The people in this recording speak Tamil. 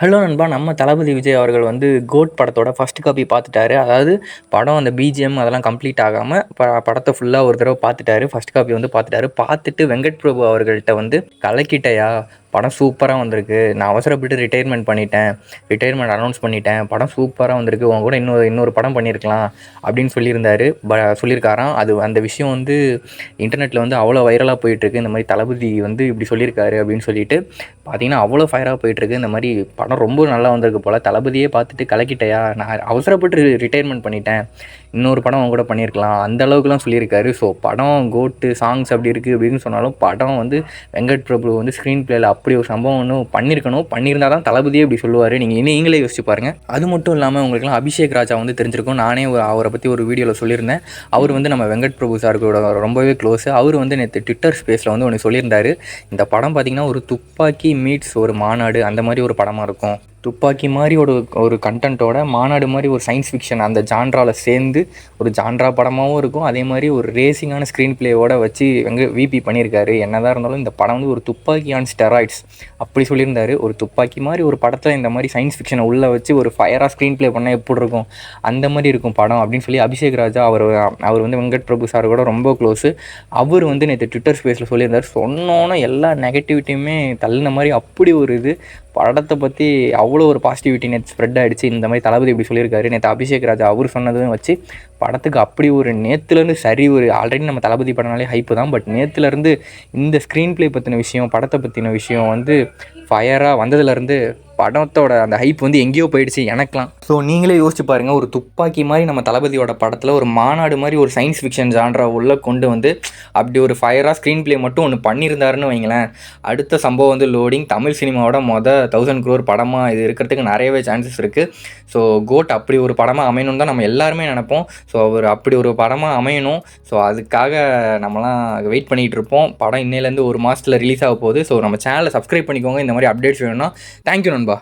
ஹலோ நண்பா நம்ம தளபதி விஜய் அவர்கள் வந்து கோட் படத்தோட ஃபஸ்ட் காப்பி பார்த்துட்டாரு. அதாவது படம் அந்த பிஜிஎம் அதெல்லாம் கம்ப்ளீட் ஆகாமல் ப படத்தை ஃபுல்லாக ஒரு தடவை பார்த்துட்டாரு. ஃபஸ்ட் காப்பி வந்து பார்த்துட்டாரு. பார்த்துட்டு வெங்கட் பிரபு அவர்கள்ட்ட வந்து கலக்கிட்டயா? படம் சூப்பராக வந்திருக்கு. நான் அவசரப்பட்டு ரிட்டையர்மெண்ட் பண்ணிட்டேன். ரிட்டையர்மெண்ட் அனௌன்ஸ் பண்ணிட்டேன். படம் சூப்பராக வந்திருக்கு. உன் கூட இன்னொரு இன்னொரு படம் பண்ணியிருக்கலாம் அப்படின்னு சொல்லியிருந்தாரு. ப சொல்லியிருக்காராம். அது அந்த விஷயம் வந்து இன்டர்நெட்டில் வந்து அவ்வளோ வைரலாக போயிட்டுருக்கு. இந்த மாதிரி தளபதி வந்து இப்படி சொல்லியிருக்காரு அப்படின்னு சொல்லிட்டு பார்த்தீங்கன்னா அவ்வளோ ஃபயராக போயிட்டுருக்கு. இந்த மாதிரி படம் ரொம்ப நல்லா வந்திருக்கு போல். தளபதியே பார்த்துட்டு கலக்கிட்டயா? நான் அவசரப்பட்டு ரிட்டையர்மெண்ட் பண்ணிட்டேன். இன்னொரு படம் அவங்க கூட பண்ணியிருக்கலாம். அந்த அளவுக்குலாம் சொல்லியிருக்காரு. ஸோ படம் கோட்டு சாங்ஸ் அப்படி இருக்குது அப்படின்னு சொன்னாலும் படம் வந்து வெங்கட் பிரபு வந்து ஸ்க்ரீன் பிளேயில் அப்படி ஒரு சம்பவம் ஒன்று பண்ணியிருக்கணும் பண்ணியிருந்தா தான் தளபதியே இப்படி சொல்லுவார். நீங்கள் இனி நீங்களே யோசிச்சு பாருங்கள் அது மட்டும் இல்லாமல் உங்களுக்குலாம் அபிஷேக் ராஜா வந்து தெரிஞ்சிருக்கும். நானே ஒரு அவரை பற்றி ஒரு வீடியோவில் சொல்லியிருந்தேன். அவர் வந்து நம்ம வெங்கட் பிரபு சாருக்கூட ரொம்பவே க்ளோஸ் அவர் வந்து நேற்று ட்விட்டர் ஸ்பேஸில் வந்து ஒன்று சொல்லியிருந்தாரு. இந்த படம் பார்த்திங்கன்னா ஒரு துப்பாக்கி மீட்ஸ் ஒரு மாநாடு அந்த மாதிரி ஒரு படமாக இருக்கும். துப்பாக்கி மாதிரி ஒரு ஒரு கண்டென்ட்டோட மாநாடு மாதிரி ஒரு சயின்ஸ் ஃபிக்ஷன் அந்த ஜான்ராவில் சேர்ந்து ஒரு ஜான்ரா படமாகவும் இருக்கும். அதே மாதிரி ஒரு ரேசிங்கான ஸ்க்ரீன் பிளேயோட வச்சு எங்கே விபி பண்ணியிருக்காரு. என்னதான் இருந்தாலும் இந்த படம் வந்து ஒரு துப்பாக்கி ஆன் ஸ்டெராய்ட்ஸ் அப்படி சொல்லியிருந்தாரு. ஒரு துப்பாக்கி மாதிரி ஒரு படத்தில் இந்த மாதிரி சயின்ஸ் ஃபிக்ஷனை உள்ளே வச்சு ஒரு ஃபயராக ஸ்க்ரீன் ப்ளே பண்ணால் எப்படி இருக்கும்? அந்த மாதிரி இருக்கும் படம் அப்படின்னு சொல்லி அபிஷேக் ராஜா அவர் அவர் வந்து வெங்கட் பிரபு சார் கூட ரொம்ப க்ளோஸு அவர் வந்து நேற்று ட்விட்டர் ஸ்பேஸில் சொல்லியிருந்தார். சொன்னோன்னே எல்லா நெகட்டிவிட்டியுமே தள்ளின மாதிரி அப்படி ஒரு இது. படத்தை பற்றி அவ்வளோ ஒரு பாசிட்டிவிட்டி நேற்று ஸ்ப்ரெட் ஆகிடுச்சு இந்த மாதிரி தளபதி இப்படி சொல்லியிருக்காரு. நேற்று அபிஷேக் ராஜா அவர் சொன்னதும் வச்சு படத்துக்கு அப்படி ஒரு நேற்றுலேருந்து சரி ஒரு ஆல்ரெடி நம்ம தளபதி படம்னாலே ஹைப்பு தான். பட் நேற்றுலேருந்து இந்த ஸ்க்ரீன் ப்ளே பற்றின விஷயம் படத்தை பற்றின விஷயம் வந்து ஃபயராக வந்ததுலேருந்து படத்தோட அந்த ஹைப் வந்து எங்கேயோ போயிடுச்சு எனக்கெலாம் ஸோ நீங்களே யோசிச்சு பாருங்கள் ஒரு துப்பாக்கி மாதிரி நம்ம தளபதியோட படத்தில் ஒரு மாநாடு மாதிரி ஒரு சயின்ஸ் ஃபிக்ஷன் ஜான்ரா உள்ளே கொண்டு வந்து அப்படி ஒரு ஃபயராக ஸ்க்ரீன் ப்ளே மட்டும் ஒன்று பண்ணியிருந்தாருன்னு வைங்களேன். அடுத்த சம்பவம் வந்து லோடிங் தமிழ் சினிமாவோட மொதல் தௌசண்ட் க்ரோர் படமாக இது இருக்கிறதுக்கு நிறையவே சான்சஸ் இருக்குது ஸோ கோட் அப்படி ஒரு படமாக அமையணும் தான் நம்ம எல்லாருமே நினைப்போம். ஸோ அவர் அப்படி ஒரு படமாக அமையணும். ஸோ அதுக்காக நம்மலாம் வெயிட் பண்ணிகிட்டு இருப்போம் படம் இன்னையிலேருந்து ஒரு மாதத்தில் ரிலீஸ் ஆக போகுது ஸோ நம்ம சேனலை சப்ஸ்கிரைப் பண்ணிக்கோங்க. இந்த மாதிரி அப்டேட்ஸ் வேணும்னா தேங்க்யூ நண்பா.